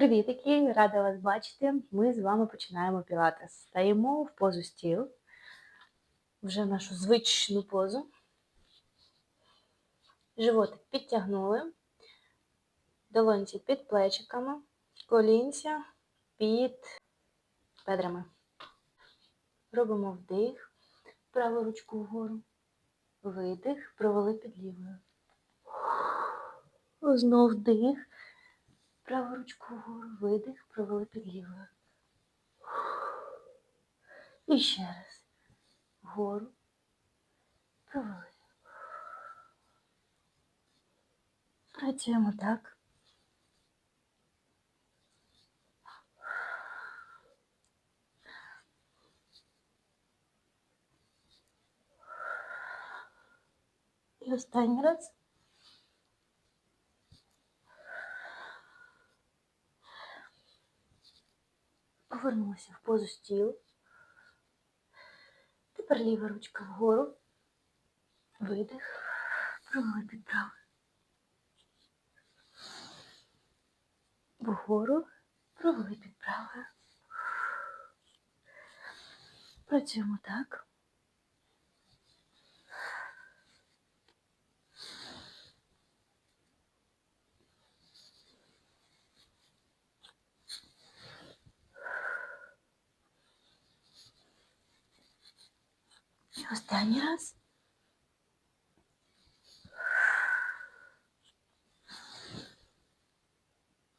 Привітики, рада вас бачити. Ми з вами починаємо пілатес. Стаємо в позу стіл, вже нашу звичну позу. Животик підтягнули, долонці під плечиками, колінця під бедрами. Робимо вдих, праву ручку вгору, видих, провели під лівою. Знов вдих. Праву ручку вгору, видих, провели під лівою. І ще раз. Вгору. Провели. Працюємо так. І останній раз. Повернулися в позу стіл. Тепер ліва ручка вгору. Видих. Провели під правою. Вгору. Провели під. Працюємо так. Останній раз.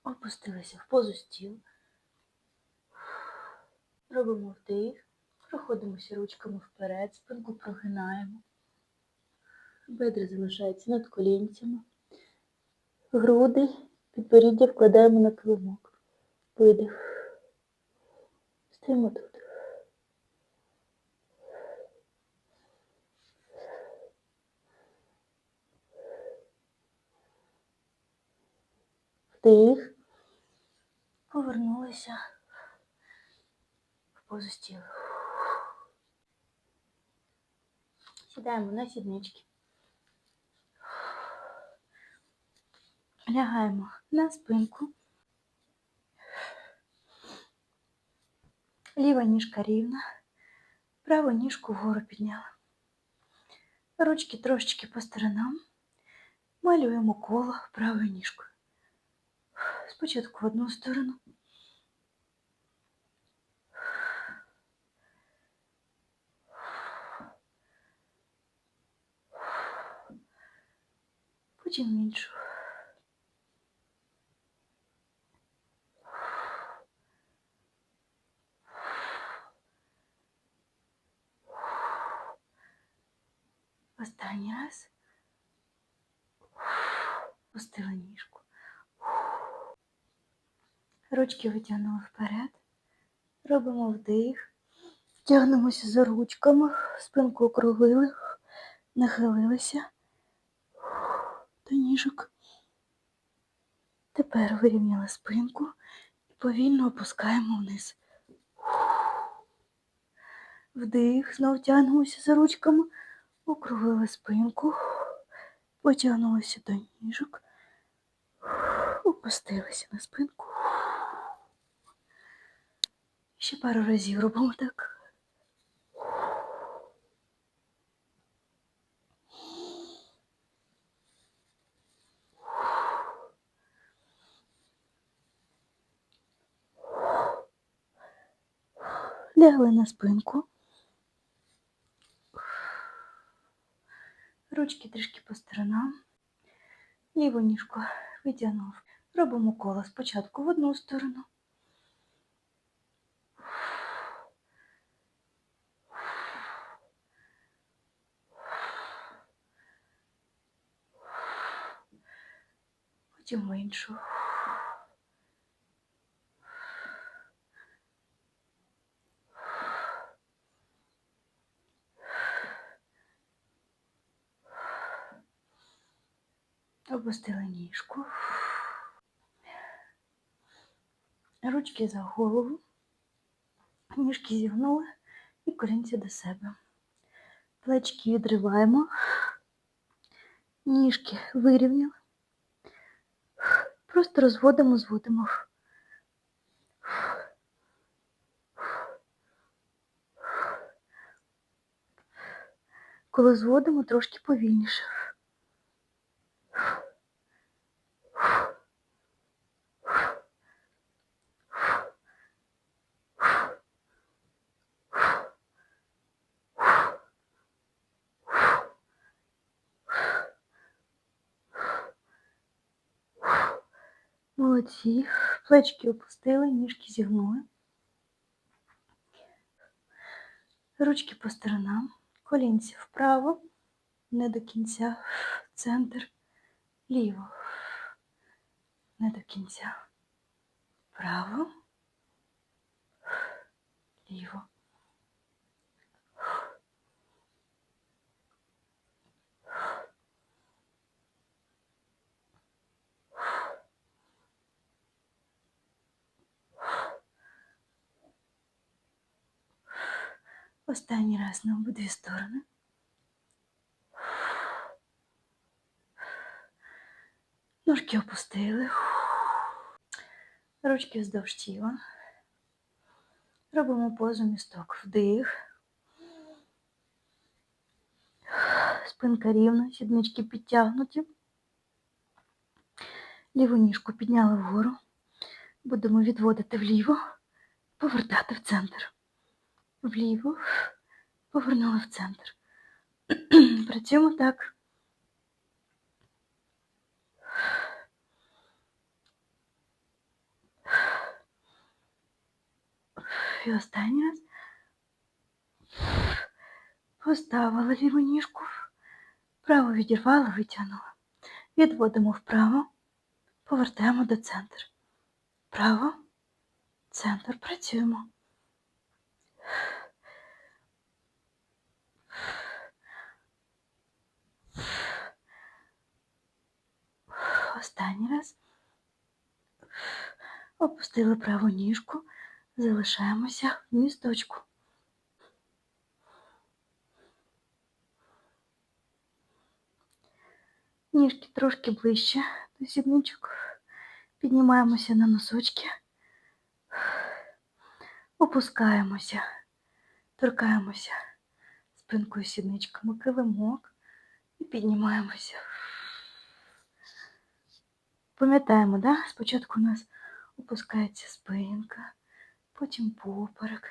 Опустилися в позу стіл. Робимо вдих. Проходимося ручками вперед, спинку прогинаємо. Бедра залишаються над колінцями. Груди, підборіддя вкладаємо на килимок. Видих. Стоїмо тут. Вдих. Повернулися в позу стілу. Сідаємо на сіднички. Лягаємо на спинку. Ліва ніжка рівна, праву ніжку вгору підняла. Ручки трошечки по сторонам. Малюємо коло правою ніжкою. Спочатку в одну сторону. Потім в іншу. Останній раз. Пустила ніжку. Ручки витягнули вперед. Робимо вдих. Тягнемося за ручками, спинку округлили, нахилилися до ніжок. Тепер вирівняли спинку і повільно опускаємо вниз. Вдих, знов тягнемося за ручками, округлили спинку, потягнулися до ніжок, опустилися на спинку. Ще пару разів робимо так. Лягли на спинку. Ручки трішки по сторонам. Ліву ніжку витягнув. Робимо коло спочатку в одну сторону. В іншу. Опустила ніжку. Ручки за голову. Ніжки зігнули і колінці до себе. Плечки відриваємо. Ніжки вирівняли. Просто розводимо, зводимо. Коли зводимо трошки повільніше. Молодці. Плечки опустили, ніжки зігнули. Ручки по сторонам, колінці вправо, не до кінця, центр, ліво, не до кінця, вправо, ліво. Останній раз на обидві сторони. Ножки опустили. Ручки вздовж тіла. Робимо позу місток. Вдих. Спинка рівна, сіднички підтягнуті. Ліву ніжку підняли вгору. Будемо відводити вліво, повертати в центр вліво, повернули в центр. Працюємо так. І останній раз. Поставила ліву ніжку, право відірвала, витягнула. Відводимо вправо, повертаємо до центру. Право, центр, працюємо. Останній раз. Опустили праву ніжку, залишаємося в місточку. Ніжки трошки ближче до сідничок. Піднімаємося на носочки, опускаємося, торкаємося спинкою сідничками, килимок і піднімаємося. Пам'ятаємо, да? спочатку у нас опускається спинка, потім поперек,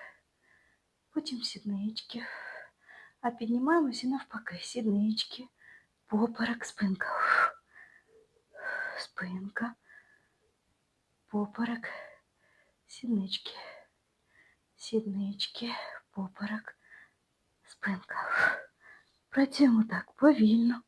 потім сіднички. А піднімаємося навпаки, сіднички, поперек, спинка. Спинка, поперек, сіднички, сіднички, поперек, спинка. Працюємо так повільно.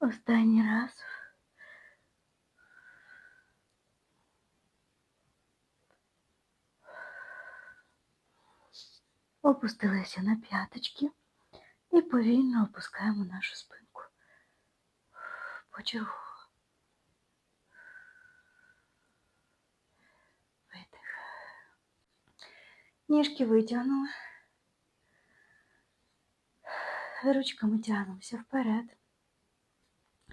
Останній раз. Опустилися на п'яточки і повільно опускаємо нашу спинку. Почергово. Видих. Ніжки витягнули. Ручками тягнемося вперед.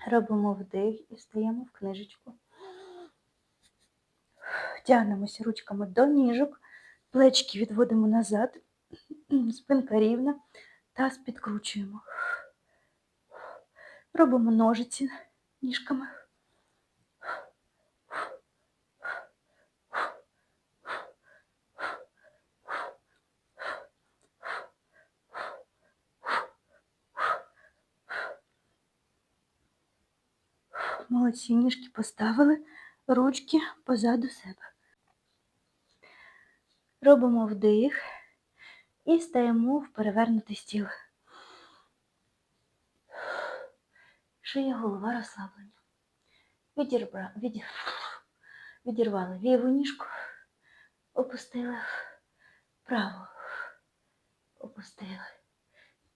Робимо вдих і встаємо в книжечку. Тягнемося ручками до ніжок, плечки відводимо назад, спинка рівна, таз підкручуємо. Робимо ножиці ніжками. Молодці ніжки поставили, ручки позаду себе. Робимо вдих і стаємо в перевернутий стіл. Шия голова розслаблення. Відірбра... Від... Відірвали ліву ніжку, опустили праву, опустили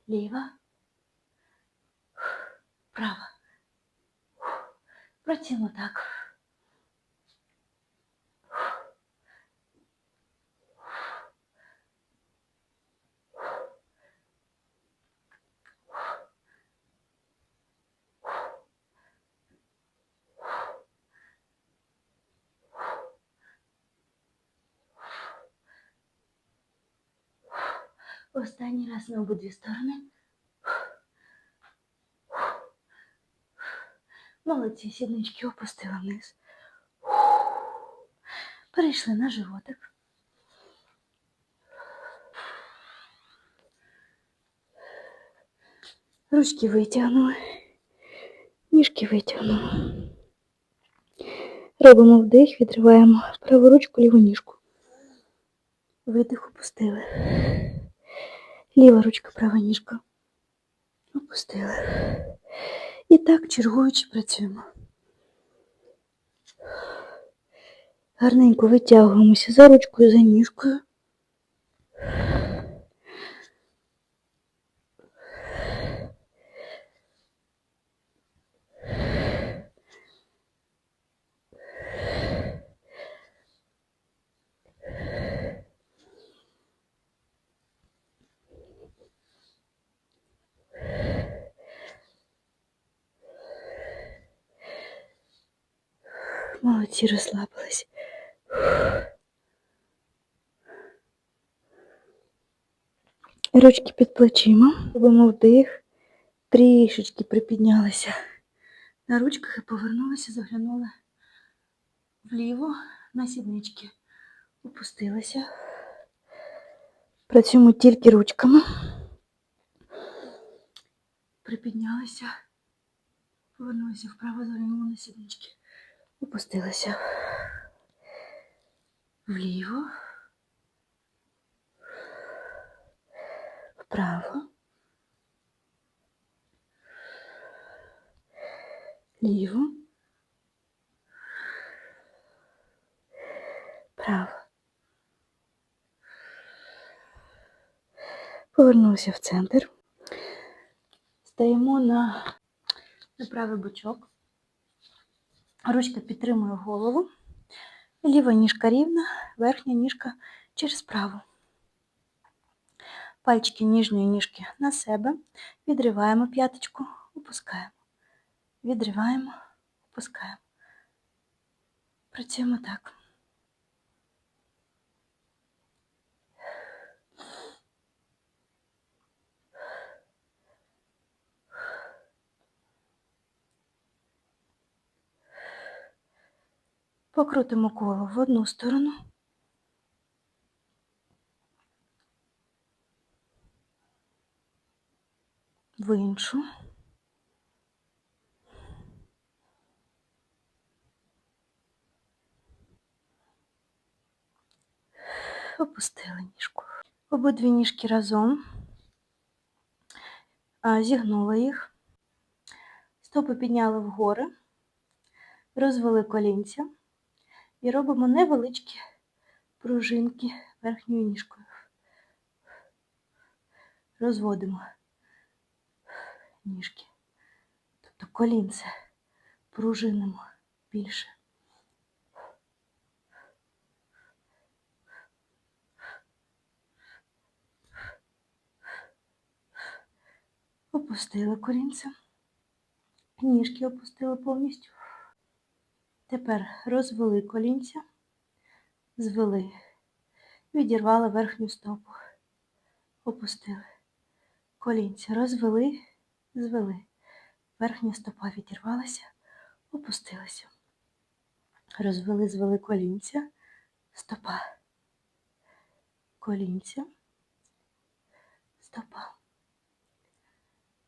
ліва, права. Працюємо так. Останній раз на обидві сторони. Молодці, сіднички опустила вниз. Перейшли на животик. Ручки витягнули, ніжки витягнули. Робимо вдих, відриваємо праву ручку, ліву ніжку. Видих опустили. Ліва ручка, права ніжка. Опустили. І так, чергуючи, працюємо. Гарненько витягуємося за ручкою, за ніжкою. Молодці, розслабились. Ручки під плечима. Робимо вдих. Трішечки припіднялися на ручках і повернулися, заглянули вліво на сіднички. Опустилися. Працюємо тільки ручками. Припіднялися. Повернулися вправо, заглянули на сіднички. Опустилися. Вліво. Вправо. Ліво. Право. Повернувся в центр. Стаємо на, на правий бочок. Ручка підтримує голову. Ліва ніжка рівна, верхня ніжка через праву. Пальчики ніжньої ніжки на себе. Відриваємо п'яточку, опускаємо. Відриваємо, опускаємо. Працюємо так. Покрутимо коло в одну сторону. В іншу. Опустили ніжку. Обидві ніжки разом. Зігнули їх. Стопи підняли вгори, розвели колінця і робимо невеличкі пружинки верхньою ніжкою. Розводимо ніжки. Тобто колінце пружинимо більше. Опустили колінце. Ніжки опустили повністю. Тепер розвели колінця, звели, відірвали верхню стопу, опустили. Колінця розвели, звели. Верхня стопа відірвалася, опустилася. Розвели, звели колінця, стопа. Колінця, стопа.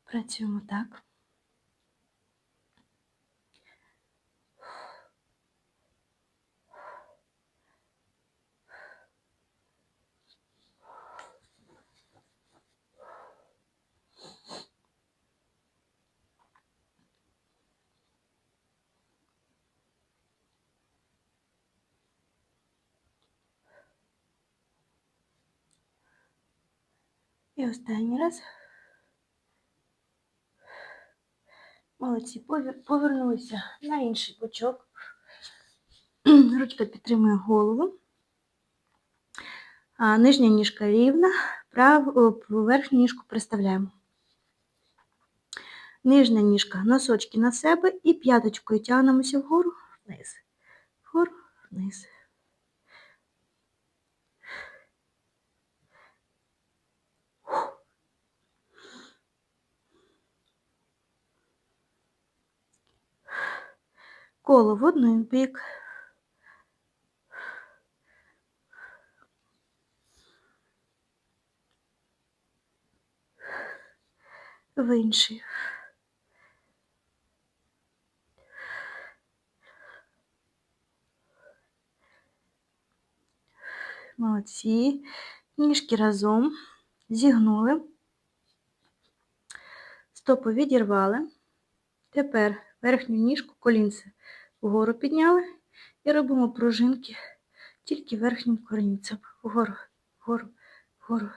Працюємо так. І останній раз. Молодці, повернулися на інший бочок. Ручка підтримує голову. А, нижня ніжка рівна, прав, о, верхню ніжку приставляємо. Нижня ніжка, носочки на себе і п'яточкою тягнемося вгору, вниз. Вгору, вниз. Коло в один бік. В інший. Молодці. Ніжки разом. Зігнули. Стопи відірвали. Тепер верхню ніжку колінце вгору підняли і робимо пружинки тільки верхнім корінцем. Вгору, вгору, вгору.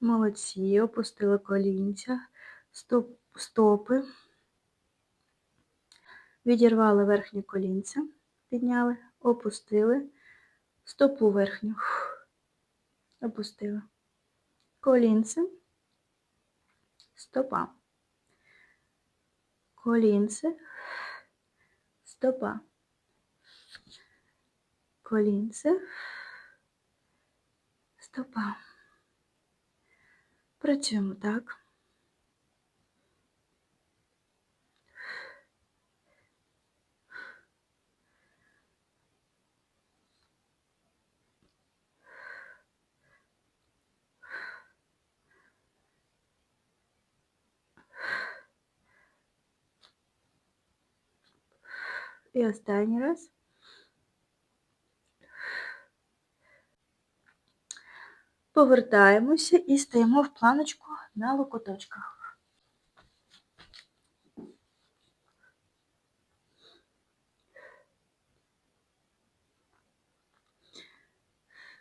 Молодці, опустили колінця, стоп, стопи, відірвали верхнє колінце, підняли, опустили, стопу верхню, опустили, колінце, стопа, колінце, стопа, колінце, стопа. Працюємо так. І останній раз. Повертаємося і стаємо в планочку на локоточках.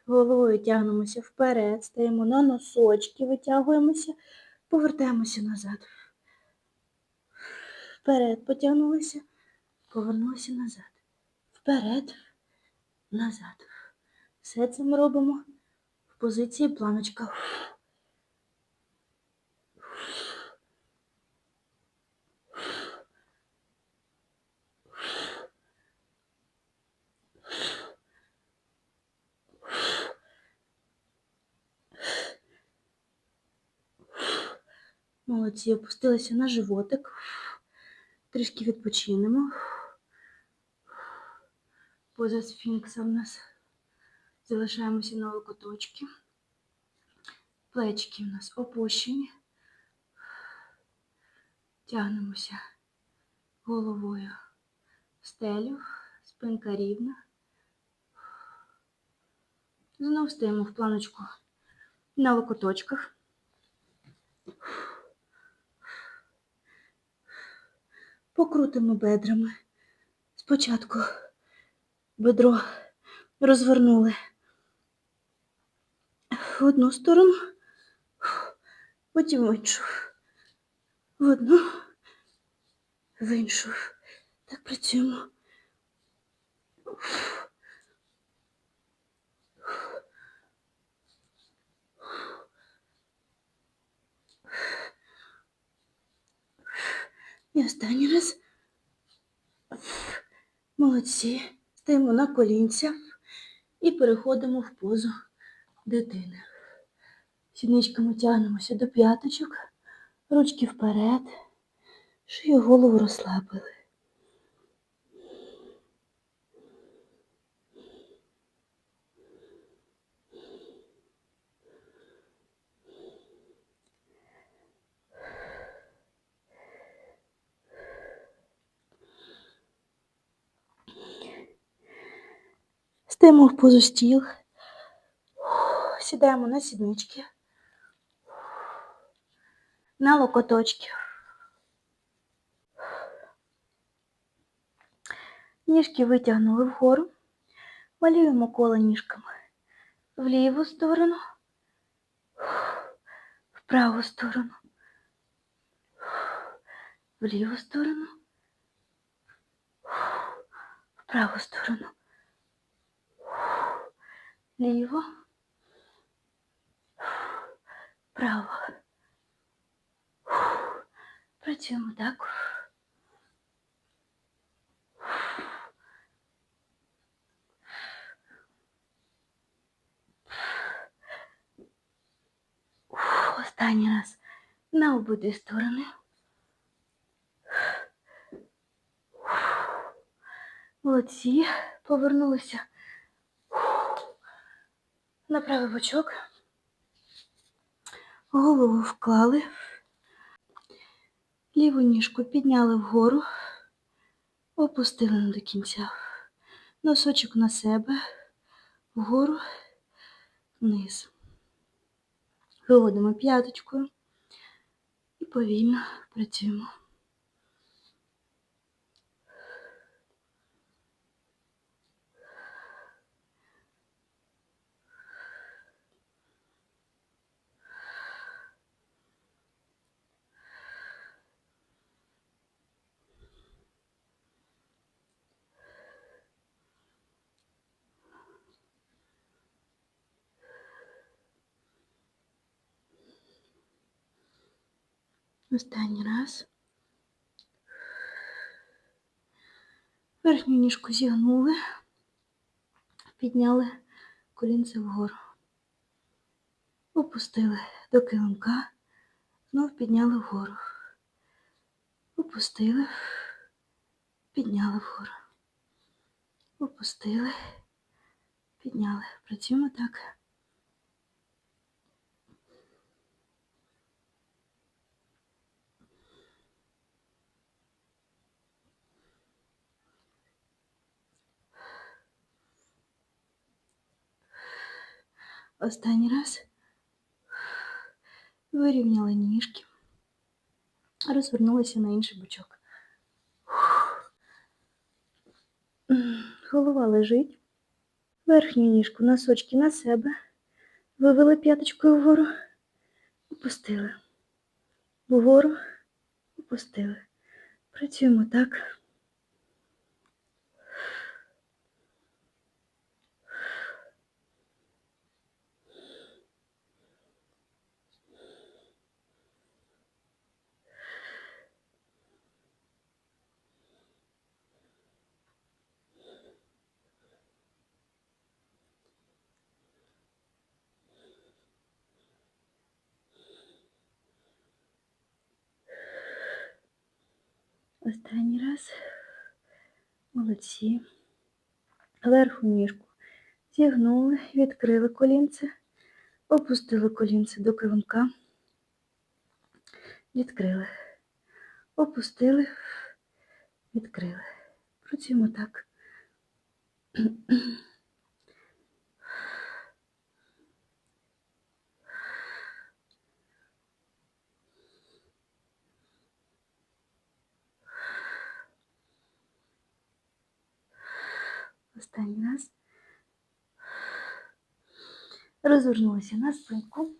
Головою тягнемося вперед, стаємо на носочки, витягуємося, повертаємося назад. Вперед потягнулися, повернулися назад. Вперед, назад. Все це ми робимо в позиції планочка. Молодці, опустилися на животик. Трішки відпочинемо. Поза сфінкса в нас. Залишаємося на локоточки. Плечки в нас опущені. Тягнемося головою в стелю, спинка рівна. Знову стаємо в планочку на локоточках. Покрутимо бедрами. Спочатку бедро розвернули в одну сторону, потім в іншу. В одну, в іншу. Так працюємо. І останній раз. Молодці. Стаємо на колінця і переходимо в позу дитини. Сідничками тягнемося до п'яточок, ручки вперед, шию голову розслабили. Стаємо в позу стіл, сідаємо на сіднички, на локоточки. Ніжки витягнули вгору, малюємо коло ніжками. В ліву сторону, в праву сторону, в ліву сторону, в праву сторону ліво, право. Працюємо так. Останній раз на обидві сторони. Молодці, повернулися на правий бочок. Голову вклали. Ліву ніжку підняли вгору, опустили до кінця. Носочок на себе, вгору, вниз. Виводимо п'яточкою і повільно працюємо. Останній раз. Верхню ніжку зігнули, підняли колінце вгору. Опустили до килимка, знов підняли вгору. Опустили, підняли вгору. Опустили, підняли. Працюємо так. Останній раз вирівняли ніжки, розвернулися на інший бочок. Голова лежить, верхню ніжку, носочки на себе, вивели п'яточкою вгору, опустили. Вгору опустили. Працюємо так. Останній раз. Молодці. Верху ніжку зігнули, відкрили колінце, опустили колінце до килимка, відкрили, опустили, відкрили. Працюємо так. Останній раз. Розвернулися на спинку.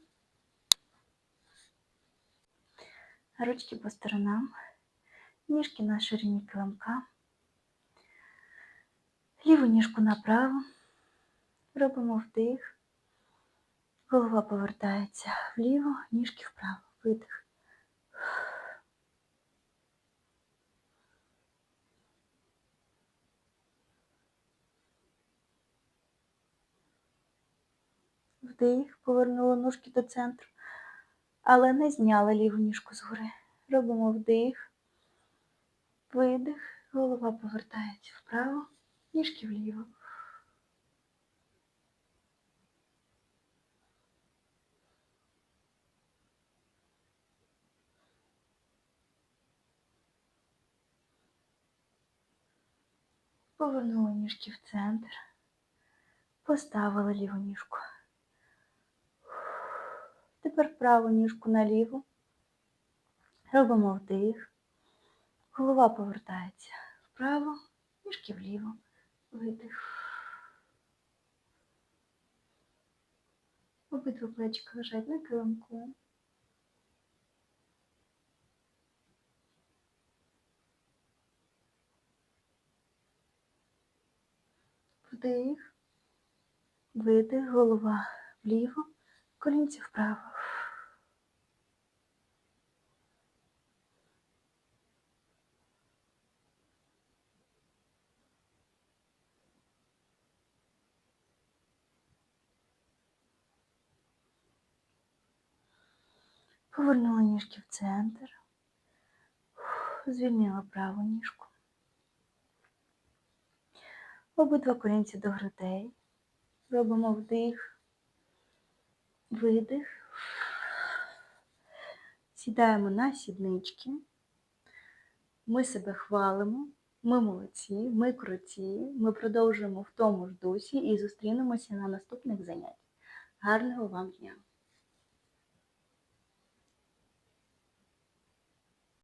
Ручки по сторонам, ніжки на ширині килимка. Ліву ніжку направо. Робимо вдих. Голова повертається вліво, ніжки вправо. Видих. Вдих, повернули ножки до центру, але не зняли ліву ніжку згори. Робимо вдих, видих, голова повертається вправо, ніжки вліво. Повернули ніжки в центр, поставили ліву ніжку. Тепер праву ніжку наліво. Робимо вдих. Голова повертається вправо, ніжки вліво. Видих. Обидва плечика лежать на килимку. Вдих, видих, голова вліво, колінці вправо. Повернула ніжки в центр. Звільнила праву ніжку. Обидва колінці до грудей. Робимо вдих, видих. Сідаємо на сіднички. Ми себе хвалимо. Ми молодці, ми круті. Ми продовжуємо в тому ж дусі і зустрінемося на наступних заняттях. Гарного вам дня!